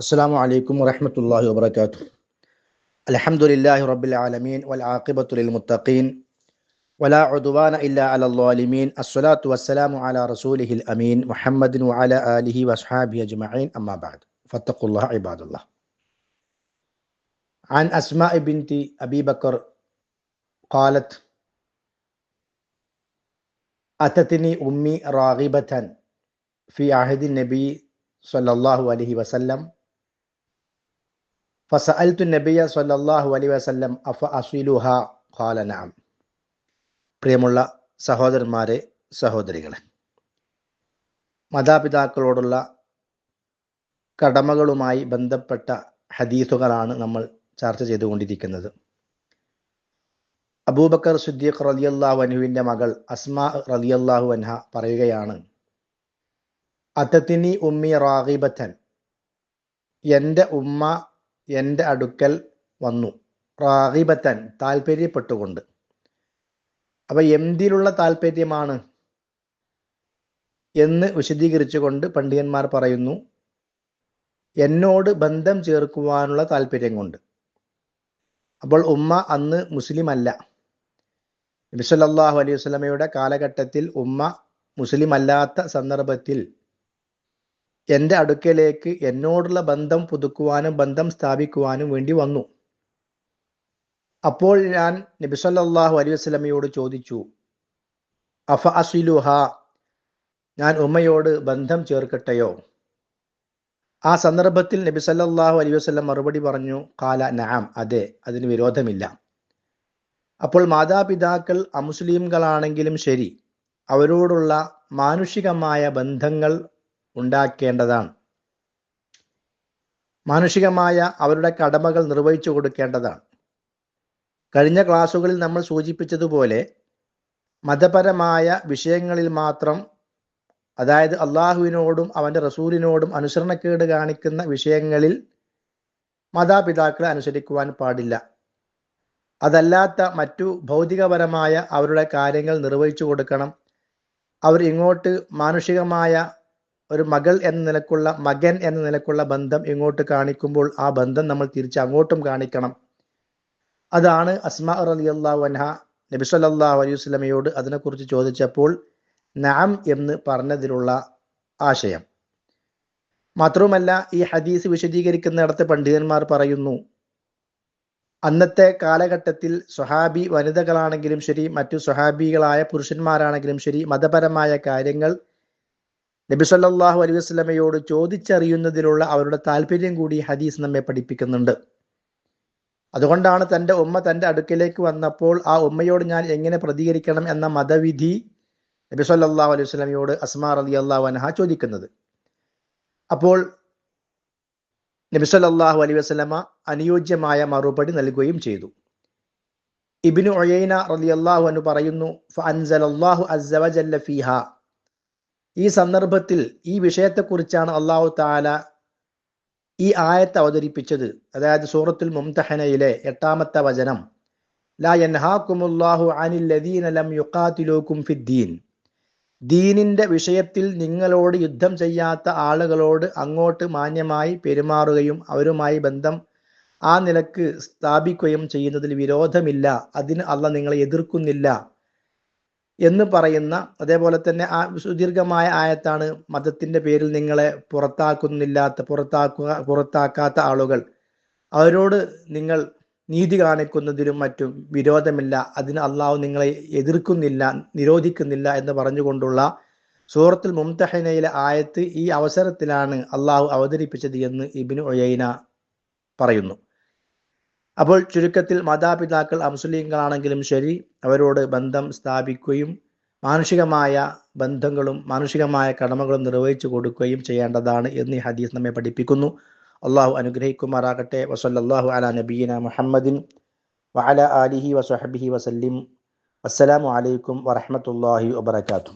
السلام عليكم ورحمة الله وبركاته. الحمد لله رب العالمين والعاقبة للمتقين ولا عدوان إلا على الظالمين. الصلاة والسلام على رسوله الأمين محمد وعلى آله وأصحابه أجمعين. أما بعد فاتقوا الله عباد الله. عن أسماء بنت أبي بكر قالت أتتني أمي راغبة في عهد النبي صلى الله عليه وسلم. നബിയ സല്ലല്ലാഹു അലൈഹി വസല്ലം അഫ ഖാല നഅം. പ്രിയമുള്ള സഹോദരന്മാരെ സഹോദരികളെ മാതാപിതാക്കളോടുള്ള കടമകളുമായി ബന്ധപ്പെട്ട ഹദീസുകളാണ് നമ്മൾ ചർച്ച ചെയ്തുകൊണ്ടിരിക്കുന്നത്. അബൂബക്കർ സുദ്ദീഖ് റലിയല്ലാഹു അനുവിന്റെ മകൾ അസ്മ റലിയല്ലാഹു അൻഹ പറയുകയാണ് അത്തത്തിനി ഉമ്മി റാഗിബത്തൻ എന്റെ ഉമ്മ എന്റെ അടുക്കൽ വന്നു. റാഗിബത്തൻ താല്പര്യപ്പെട്ടുകൊണ്ട് അപ്പൊ എന്തിലുള്ള താല്പര്യമാണ് എന്ന് വിശദീകരിച്ചുകൊണ്ട് പണ്ഡിതന്മാർ പറയുന്നു എന്നോട് ബന്ധം ചേർക്കുവാനുള്ള താല്പര്യം കൊണ്ട്. അപ്പോൾ ഉമ്മ അന്ന് മുസ്ലിം അല്ല നബിസല്ലാഹു അലൈഹി വസ്ലമയുടെ കാലഘട്ടത്തിൽ ഉമ്മ മുസ്ലിം അല്ലാത്ത സന്ദർഭത്തിൽ എന്റെ അടുക്കലേക്ക് എന്നോടുള്ള ബന്ധം പുതുക്കുവാനും ബന്ധം സ്ഥാപിക്കുവാനും വേണ്ടി വന്നു. അപ്പോൾ ഞാൻ നബി നബിസല്ലാഹു അലൈഹി വസ്ലമയോട് ചോദിച്ചു അഫ അസിലുഹ? ഞാൻ ഉമ്മയോട് ബന്ധം ചേർക്കട്ടെയോ? ആ സന്ദർഭത്തിൽ നബി സല്ലാഹു അലൈഹി വസ്ലം മറുപടി പറഞ്ഞു കാല നഅം അതെ അതിന് വിരോധമില്ല. അപ്പോൾ മാതാപിതാക്കൾ അമുസ്ലിംകളാണെങ്കിലും ശരി അവരോടുള്ള മാനുഷികമായ ബന്ധങ്ങൾ ഉണ്ടാക്കേണ്ടതാണ്. മാനുഷികമായ അവരുടെ കടമകൾ നിർവഹിച്ചു കൊടുക്കേണ്ടതാണ്. കഴിഞ്ഞ ക്ലാസ്സുകളിൽ നമ്മൾ സൂചിപ്പിച്ചതുപോലെ മതപരമായ വിഷയങ്ങളിൽ മാത്രം അതായത് അള്ളാഹുവിനോടും അവന്റെ റസൂലിനോടും അനുസരണക്കേട് കാണിക്കുന്ന വിഷയങ്ങളിൽ മാതാപിതാക്കളെ അനുസരിക്കുവാൻ പാടില്ല. അതല്ലാത്ത മറ്റു ഭൗതികപരമായ അവരുടെ കാര്യങ്ങൾ നിർവഹിച്ചു കൊടുക്കണം. അവർ ഇങ്ങോട്ട് മാനുഷികമായ ഒരു മകൾ എന്ന നിലക്കുള്ള മകൻ എന്ന നിലക്കുള്ള ബന്ധം ഇങ്ങോട്ട് കാണിക്കുമ്പോൾ ആ ബന്ധം നമ്മൾ തിരിച്ച് അങ്ങോട്ടും കാണിക്കണം. അതാണ് അസ്മാ അലി അള്ളാഹു അൻഹ നബി സല്ലാഹു അലൈഹി വസ്ലമയോട് അതിനെക്കുറിച്ച് ചോദിച്ചപ്പോൾ നാം എന്ന് പറഞ്ഞതിലുള്ള ആശയം. മാത്രവുമല്ല ഈ ഹദീസ് വിശദീകരിക്കുന്നിടത്ത് പണ്ഡിതന്മാർ പറയുന്നു അന്നത്തെ കാലഘട്ടത്തിൽ സ്വഹാബി വനിതകളാണെങ്കിലും ശരി മറ്റു സ്വഹാബികളായ പുരുഷന്മാരാണെങ്കിലും ശരി മതപരമായ കാര്യങ്ങൾ നബി സല്ലാഹു അലൈഹി വസ്ലമയോട് ചോദിച്ചറിയുന്നതിലുള്ള അവരുടെ താല്പര്യം കൂടി ഹദീസ് നമ്മെ പഠിപ്പിക്കുന്നുണ്ട്. അതുകൊണ്ടാണ് തന്റെ ഉമ്മ തന്റെ അടുക്കിലേക്ക് വന്നപ്പോൾ ആ ഉമ്മയോട് ഞാൻ എങ്ങനെ പ്രതികരിക്കണം എന്ന മതവിധി നബി സല്ലാഹു അലൈഹി വസ്ലമയോട് അസ്മാർ അലി അള്ളാഹു അനഹ ചോദിക്കുന്നത്. അപ്പോൾ നബി സല്ലാഹു അലൈഹി വസ്ലമ അനുയോജ്യമായ മറുപടി നൽകുകയും ചെയ്തു. ഇബിനു ഒയൈന റലി അള്ളാഹു അനു പറയുന്നു ഫൻസലല്ലാഹു അസ്സവജല്ല ഫീഹ ഈ സന്ദർഭത്തിൽ ഈ വിഷയത്തെക്കുറിച്ചാണ് അള്ളാഹു താല ഈ ആയത്ത് അവതരിപ്പിച്ചത്. അതായത് സൂറത്തുൽ മുംതഹനയിലെ എട്ടാമത്തെ വചനം. ലാ യൻഹാക്കുമുല്ലാഹു ലദീന ലം ഫിദ്ദീൻ. ദീനിന്റെ വിഷയത്തിൽ നിങ്ങളോട് യുദ്ധം ചെയ്യാത്ത ആളുകളോട് അങ്ങോട്ട് മാന്യമായി പെരുമാറുകയും അവരുമായി ബന്ധം ആ നിലയ്ക്ക് സ്ഥാപിക്കുകയും ചെയ്യുന്നതിൽ വിരോധമില്ല. അതിന് അല്ല നിങ്ങളെ എതിർക്കുന്നില്ല. എന്ന് പറയുന്ന അതേപോലെ തന്നെ ആ സുദീർഘമായ ആയത്താണ് മതത്തിന്റെ പേരിൽ നിങ്ങളെ പുറത്താക്കുന്നില്ലാത്ത പുറത്താക്കുക പുറത്താക്കാത്ത ആളുകൾ. അവരോട് നിങ്ങൾ നീതി കാണിക്കുന്നതിനും മറ്റും വിരോധമില്ല. അതിന് അള്ളാഹു നിങ്ങളെ എതിർക്കുന്നില്ല നിരോധിക്കുന്നില്ല എന്ന് പറഞ്ഞുകൊണ്ടുള്ള സൂറത്തുൽ മുംതഹനയിലെ ആയത്ത് ഈ അവസരത്തിലാണ് അള്ളാഹു അവതരിപ്പിച്ചത് എന്ന് ഇബിൻ ഒയൈന പറയുന്നു. അപ്പോൾ ചുരുക്കത്തിൽ മാതാപിതാക്കൾ അമുസ്ലിങ്ങളാണെങ്കിലും ശരി അവരോട് ബന്ധം സ്ഥാപിക്കുകയും മാനുഷികമായ ബന്ധങ്ങളും മാനുഷികമായ കടമകളും നിർവഹിച്ചു കൊടുക്കുകയും ചെയ്യേണ്ടതാണ് എന്ന് ഹദീസ് നമ്മെ പഠിപ്പിക്കുന്നു. അള്ളാഹു അനുഗ്രഹിക്കുമാറാകട്ടെ. വസല്ലാഹു അല നബീന മുഹമ്മദിൻ വഅല ആലിഹി വസഹബിഹി വസല്ലിം. അസ്സലാമു അലൈക്കും വറഹമത്തല്ലാഹി വബർക്കാത്തു